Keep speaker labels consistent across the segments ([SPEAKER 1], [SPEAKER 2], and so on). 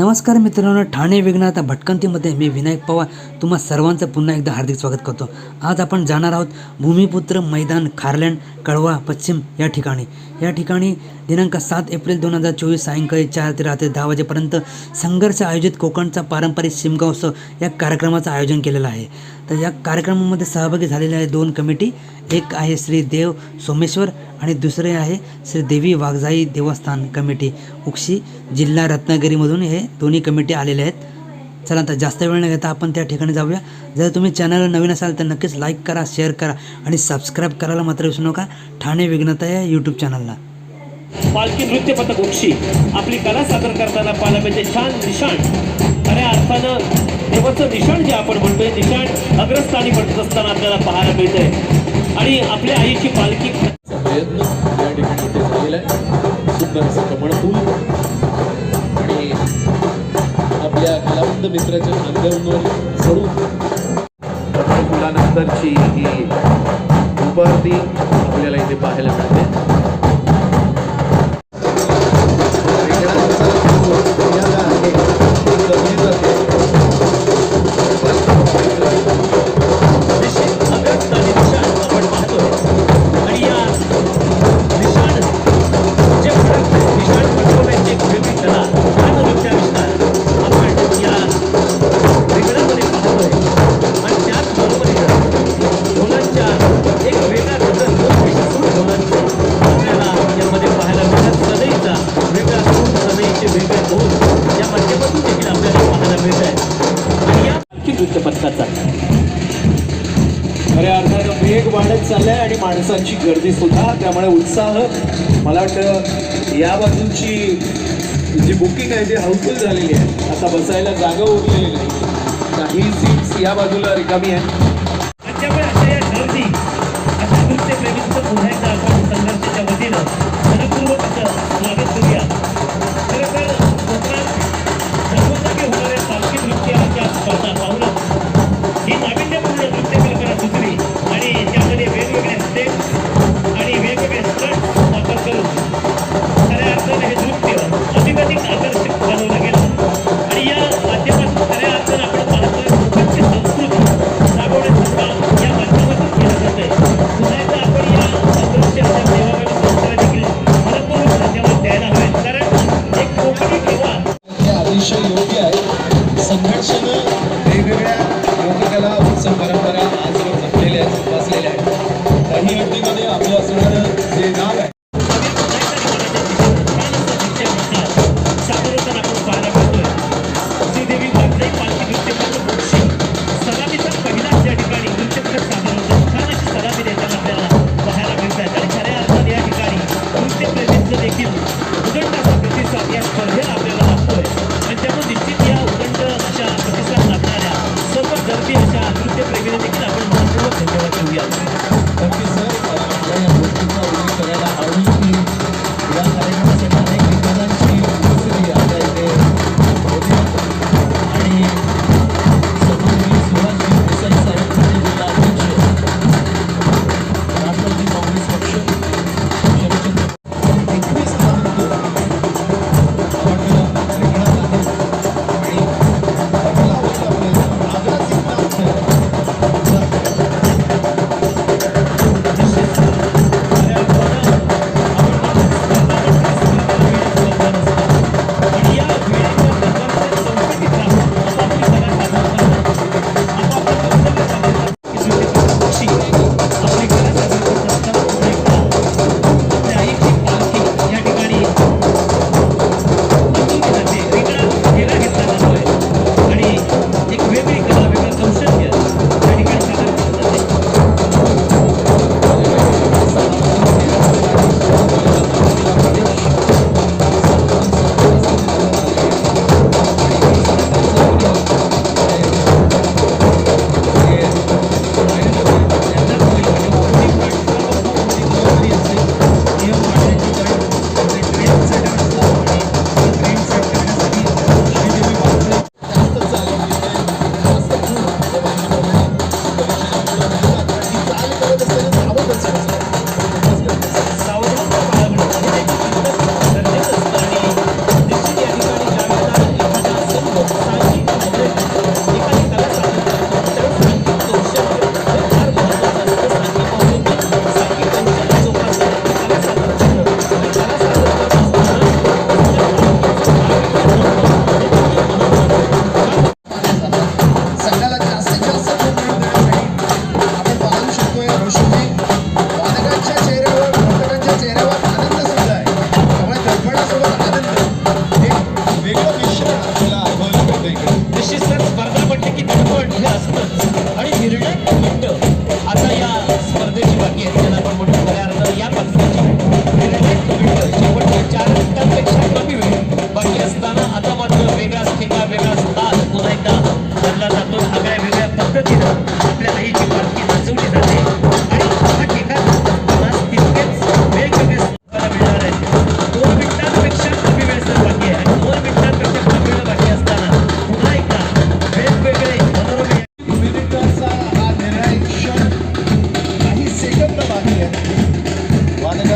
[SPEAKER 1] नमस्कार मित्रांनो ठाणे विघ्नात भटकंतीमध्ये मी विनायक पवार. तुम्हा सर्वांचं पुन्हा एकदा हार्दिक स्वागत करतो. आज आपण जाणार आहोत भूमिपुत्र मैदान खारलँड कळवा पश्चिम या ठिकाणी. या ठिकाणी दिनांक सात एप्रिल दोन हजार चोवीस सायंकाळी चार ते रात्री दहा वाजेपर्यंत संघर्ष आयोजित कोकणचा पारंपरिक शिमगोत्सव या कार्यक्रमाचं आयोजन केलेलं आहे. तर या कार्यक्रमामध्ये सहभागी झालेले आहे दोन कमिटी. एक आहे श्री देव सोमेश्वर आणि दुसरे आहे श्री देवी वाघजाई देवस्थान कमिटी. उक्षी जिल्हा रत्नागिरीमधून हे दोन्ही कमिटी आलेले आहेत. चला तर जास्त वेळ न घेता आपण त्या ठिकाणी जाऊया. जर तुम्ही चॅनलला नवीन असाल तर नक्कीच लाईक करा शेअर करा आणि सबस्क्राईब करायला मात्र विसरू नका. ठाणे विघ्नता या यूट्यूब चॅनलला.
[SPEAKER 2] पालखी नृत्य पथक उक्षी आपली कला सादर करताना पाहायला छान निशाण. खऱ्या अर्थानं देवाचं निशाण जे आपण म्हणतोय निशाण अग्रस्थानी पडत असताना आपल्याला पाहायला मिळतंय. आणि आपल्या आईची पालखी
[SPEAKER 3] प्रयत्न या ठिकाणी झालेला आहे सुंदर असं कमळफूल आणि आपल्या कलावंत मित्राच्या खांद्यावर चढून फुलानंतरची ही उभारती आपल्याला इथे पाहायला मिळते.
[SPEAKER 2] चाललं आहे आणि
[SPEAKER 4] माणसांची गर्दी सुद्धा त्यामुळे उत्साह मला वाटतं या बाजूची जी बुकिंग आहे ती हाऊसफुल झालेली आहे. आता बसायला जागा उरलेली नाही. काही सीट्स या बाजूला रिकामी आहे वेगवेगळ्या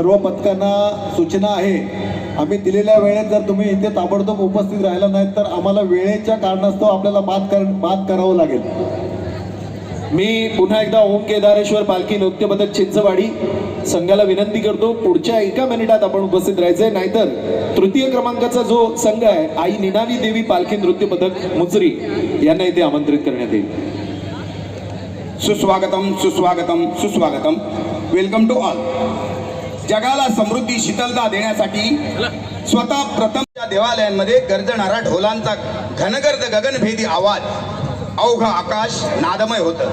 [SPEAKER 5] सर्व पथकांना सूचना आहे. आम्ही दिलेल्या वेळेत जर तुम्ही इथे ताबडतोब उपस्थित राहिला नाहीत तर आम्हाला वेळेच्या कारणास्तव आपल्याला मात कर मात करावं लागेल.
[SPEAKER 4] मी पुन्हा एकदा ओम केदारेश्वर पालखी नृत्यपथक चिंचवाडी संघाला विनंती करतो पुढच्या एका मिनिटात आपण उपस्थित राहायचंय. नाहीतर तृतीय क्रमांकाचा जो संघ आहे आई निनावी देवी पालखी नृत्य पथक मुचरी यांना इथे आमंत्रित करण्यात येईल.
[SPEAKER 6] सुस्वागतम सुस्वागतम सुस्वागतम. वेलकम टू ऑल जगाला समृद्धी शीतलता देण्यासाठी स्वतः प्रथमच्या देवालयांमध्ये गर्जणारा ढोलांचा घनगर्द गगनभेदी आवाज अवघ आकाश नादमय होतं.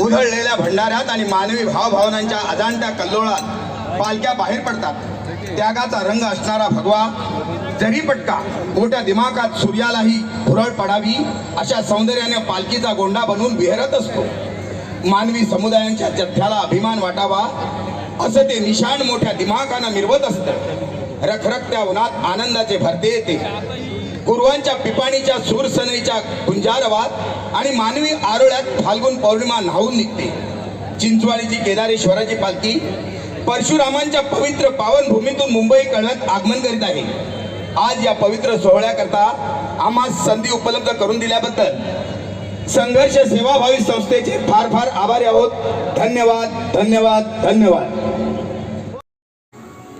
[SPEAKER 6] उधळलेल्या भंडाऱ्यात आणि मानवी भावभावनांच्या अजाणत्या कल्लोळात पालख्या बाहेर पडतात. त्यागाचा रंग असणारा भगवा जरी पटका मोठ्या दिमागात सूर्यालाही भुरळ पडावी अशा सौंदर्याने पालखीचा गोंडा बनवून विहरत असतो. मानवी समुदायांच्या जथ्याला अभिमान वाटावा असं ते निशाण मोठ्या दिमागानं मिरवत असतं. रखरखत्या उन्हात आनंदाचे भरते येते गुरुवांच्या पिपाणीच्या सूरसनईच्या गुंजारवात आणि मानवी आरोळ्यात फाल्गुन पौर्णिमा न्हावून निघते. चिंचवाडीची केदारेश्वराची पालखी परशुरामांच्या पवित्र पावनभूमीतून मुंबई कळव्यात आगमन करीत आहे. आज या पवित्र सोहळ्याकरता आम्हा संधी उपलब्ध करून दिल्याबद्दल संघर्ष सेवाभावी संस्थेचे फार फार आभारी आहोत. धन्यवाद धन्यवाद धन्यवाद.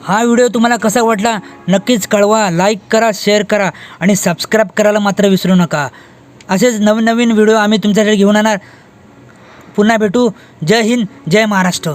[SPEAKER 1] हा व्हिडिओ तुम्हाला कसा वाटला नक्कीच कळवा लाईक करा शेअर करा आणि सबस्क्राईब करायला मात्र विसरू नका. असेच नवनवीन व्हिडिओ आम्ही तुमच्यासाठी घेऊन येणार. पुन्हा भेटू. जय हिंद जय महाराष्ट्र.